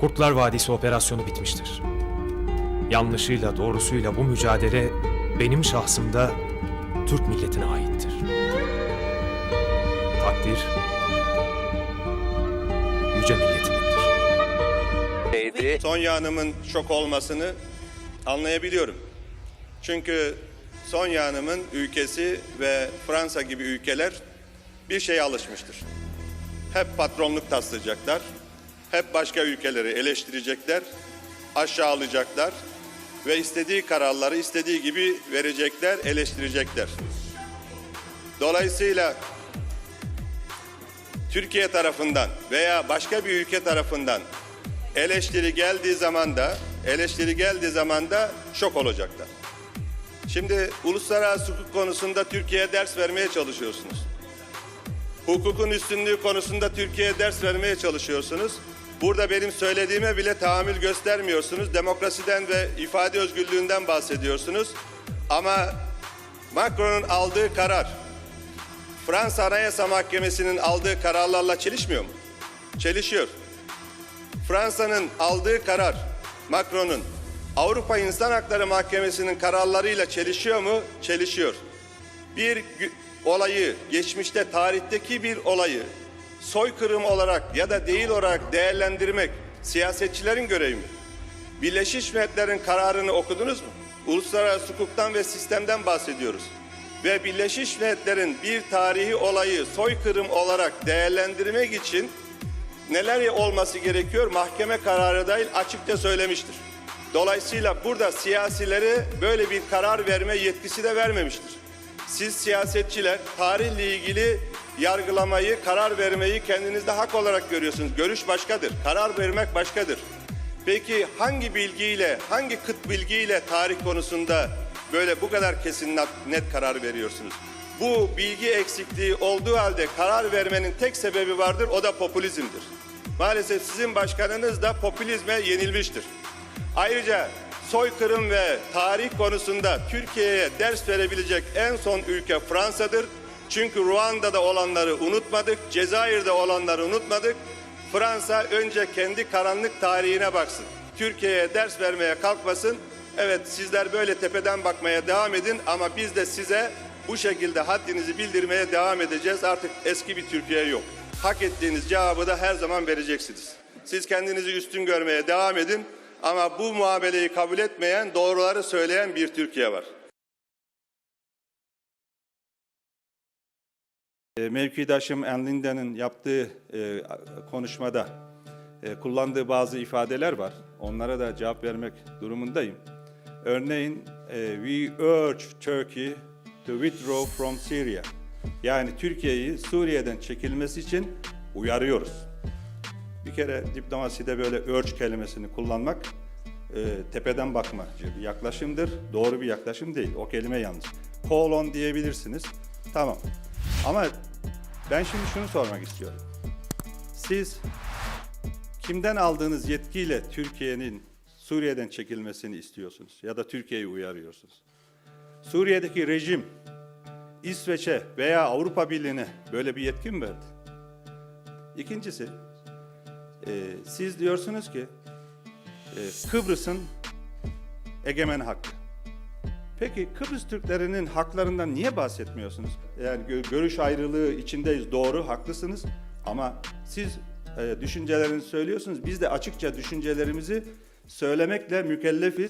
Kurtlar Vadisi operasyonu bitmiştir. Yanlışıyla doğrusuyla bu mücadele benim şahsımda Türk milletine aittir. Takdir yüce milletimindir. Neydi? Sonya Hanım'ın şok olmasını anlayabiliyorum. Çünkü Sonya Hanım'ın ülkesi ve Fransa gibi ülkeler bir şeye alışmıştır. Hep patronluk taslayacaklar, hep başka ülkeleri eleştirecekler, aşağılayacaklar ve istediği kararları istediği gibi verecekler, eleştirecekler. Dolayısıyla Türkiye tarafından veya başka bir ülke tarafından eleştiri geldiği zaman da eleştiri geldiği zaman da şok olacaklar. Şimdi uluslararası hukuk konusunda Türkiye'ye ders vermeye çalışıyorsunuz. Hukukun üstünlüğü konusunda Türkiye'ye ders vermeye çalışıyorsunuz. Burada benim söylediğime bile tahammül göstermiyorsunuz. Demokrasiden ve ifade özgürlüğünden bahsediyorsunuz. Ama Macron'un aldığı karar Fransa Anayasa Mahkemesi'nin aldığı kararlarla çelişmiyor mu? Çelişiyor. Fransa'nın aldığı karar, Macron'un Avrupa İnsan Hakları Mahkemesi'nin kararlarıyla çelişiyor mu? Çelişiyor. Bir olayı, geçmişte tarihteki bir olayı soykırım olarak ya da değil olarak değerlendirmek siyasetçilerin görevi mi? Birleşmiş Milletler'in kararını okudunuz mu? Uluslararası hukuktan ve sistemden bahsediyoruz. Ve Birleşmiş Milletler'in bir tarihi olayı soykırım olarak değerlendirmek için neler olması gerekiyor mahkeme kararı dahil açıkça söylemiştir. Dolayısıyla burada siyasilere böyle bir karar verme yetkisi de vermemiştir. Siz siyasetçiler tarihle ilgili yargılamayı, karar vermeyi kendinizde hak olarak görüyorsunuz. Görüş başkadır, karar vermek başkadır. Peki hangi bilgiyle, hangi kıt bilgiyle tarih konusunda böyle bu kadar kesin net karar veriyorsunuz? Bu bilgi eksikliği olduğu halde karar vermenin tek sebebi vardır, o da popülizmdir. Maalesef sizin başkanınız da popülizme yenilmiştir. Ayrıca soykırım ve tarih konusunda Türkiye'ye ders verebilecek en son ülke Fransa'dır. Çünkü Ruanda'da olanları unutmadık, Cezayir'de olanları unutmadık. Fransa önce kendi karanlık tarihine baksın. Türkiye'ye ders vermeye kalkmasın. Evet sizler böyle tepeden bakmaya devam edin ama biz de size bu şekilde haddinizi bildirmeye devam edeceğiz. Artık eski bir Türkiye yok. Hak ettiğiniz cevabı da her zaman vereceksiniz. Siz kendinizi üstün görmeye devam edin ama bu muameleyi kabul etmeyen, doğruları söyleyen bir Türkiye var. Mevkidaşım Enlinden'in yaptığı e, konuşmada e, kullandığı bazı ifadeler var. Onlara da cevap vermek durumundayım. Örneğin e, we urge Turkey to withdraw from Syria. Yani Türkiye'yi Suriye'den çekilmesi için uyarıyoruz. Bir kere diplomaside böyle urge kelimesini kullanmak tepeden bakma bir yaklaşımdır. Doğru bir yaklaşım değil. O kelime yanlış. Call on diyebilirsiniz. Tamam. Ama ben şimdi şunu sormak istiyorum. Siz kimden aldığınız yetkiyle Türkiye'nin Suriye'den çekilmesini istiyorsunuz ya da Türkiye'yi uyarıyorsunuz? Suriye'deki rejim İsveç'e veya Avrupa Birliği'ne böyle bir yetki mi verdi? İkincisi, e, siz diyorsunuz ki e, Kıbrıs'ın egemen hakkı. Peki Kıbrıs Türklerinin haklarından niye bahsetmiyorsunuz? Yani gö- görüş ayrılığı içindeyiz, doğru, haklısınız. Ama siz e, düşüncelerinizi söylüyorsunuz. Biz de açıkça düşüncelerimizi söylemekle mükellefiz.